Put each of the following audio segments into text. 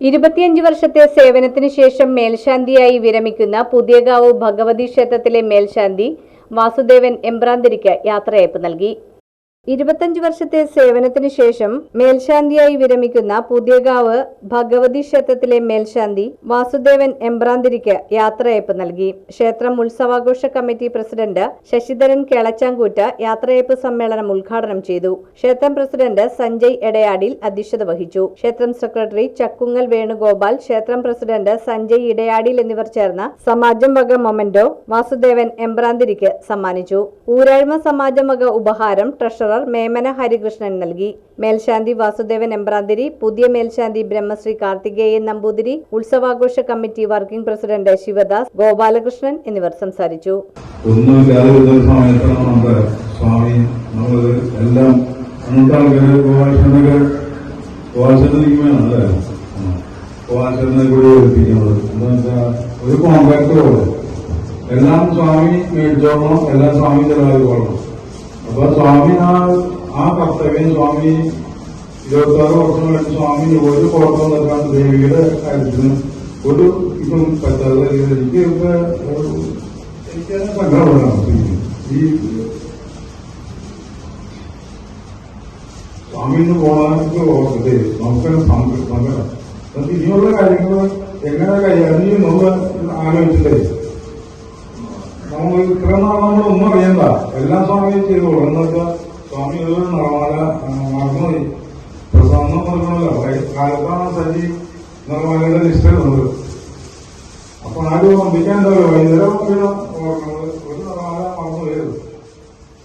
ഇരുപത്തിയഞ്ച് വർഷത്തെ സേവനത്തിന് ശേഷം മേൽശാന്തിയായി വിരമിക്കുന്ന പുതിയകാവ് ഭഗവതി ക്ഷേത്രത്തിലെ മേൽശാന്തി വാസുദേവൻ എമ്പ്രാന്തിരിക്ക് യാത്രയയപ്പ് നൽകി. ഇരുപത്തഞ്ച് വർഷത്തെ സേവനത്തിന് ശേഷം മേൽശാന്തിയായി വിരമിക്കുന്ന പുതിയകാവ് ഭഗവതി ക്ഷേത്രത്തിലെ മേൽശാന്തി വാസുദേവൻ എമ്പ്രാന്തിരിക്ക് യാത്രയയപ്പ് നൽകി. ക്ഷേത്രം ഉത്സവാഘോഷ കമ്മിറ്റി പ്രസിഡന്റ് ശശിധരൻ കേളച്ചാങ്കൂറ്റ യാത്രയയപ്പ് സമ്മേളനം ഉദ്ഘാടനം ചെയ്തു. ക്ഷേത്രം പ്രസിഡന്റ് സഞ്ജയ് എടയാടിൽ അധ്യക്ഷത വഹിച്ചു. ക്ഷേത്രം സെക്രട്ടറി ചക്കുങ്ങൽ വേണുഗോപാൽ ക്ഷേത്രം പ്രസിഡന്റ് സഞ്ജയ് ഇടയാടിൽ എന്നിവർ ചേർന്ന സമാജം വക മൊമന്റോ വാസുദേവൻ എമ്പ്രാന്തിരിക്ക് സമ്മാനിച്ചു. ഊരാഴ്മ സമാജം വക ഉപഹാരം ട്രഷറർ മേമന ഹരികൃഷ്ണൻ നൽകി. മേൽശാന്തി വാസുദേവൻ എമ്പ്രാന്തിരി പുതിയ മേൽശാന്തി Brahmashri Karthikeyan Namboothiri ഉത്സവാഘോഷ committee working president Sivadas Gopalakrishnan എന്നിവർ സംസാരിച്ചു. ഒരു എല്ലാം സ്വാമി മേടിച്ചോളണം എല്ലാം സ്വാമി ചെലവാക്കിക്കോളണം. അപ്പൊ സ്വാമി ആ കർത്തവ്യം സ്വാമി ഇരുപത്താറ് വർഷം കഴിഞ്ഞ് സ്വാമി ഒരു കുഴപ്പം നിൽക്കാൻ ദേവിയുടെ കാര്യത്തിന് ഒരു ഇതും പറ്റാതെ എനിക്ക് സങ്കടപ്പെടാം ഈ സ്വാമിന്ന് പോകാനൊക്കെ ഓർക്കട്ടെ നമുക്കൊരു സങ്ക- സങ്കടം. എന്നിട്ട് ഇനിയുള്ള കാര്യങ്ങൾ എങ്ങനെ കൈകാര്യം നമ്മൾ ആലോചിച്ചില്ലേ നമ്മൾ ഇത്ര നാൾ അറിയണ്ട എല്ലാം സ്വാമി ചെയ്തോളൂ. എന്നൊക്കെ സ്വാമി ഒരു നർമ്മല മറന്നുപോയി. പ്രസംഗം കൊടുക്കണമല്ലോ. കാലത്താണ് സജി നർമ്മലയുടെ ലിസ്റ്റ് ഉള്ളത് അപ്പൊ ആരും ഓർമ്മിക്കാണ്ടല്ലോ വൈകുന്നേരം ഓർക്കണം ഒരു നർമ്മല മറന്നു പോയത്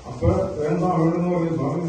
അപ്പൊ വേണ്ട അവിടെ നിന്ന് പറയും സ്വാമി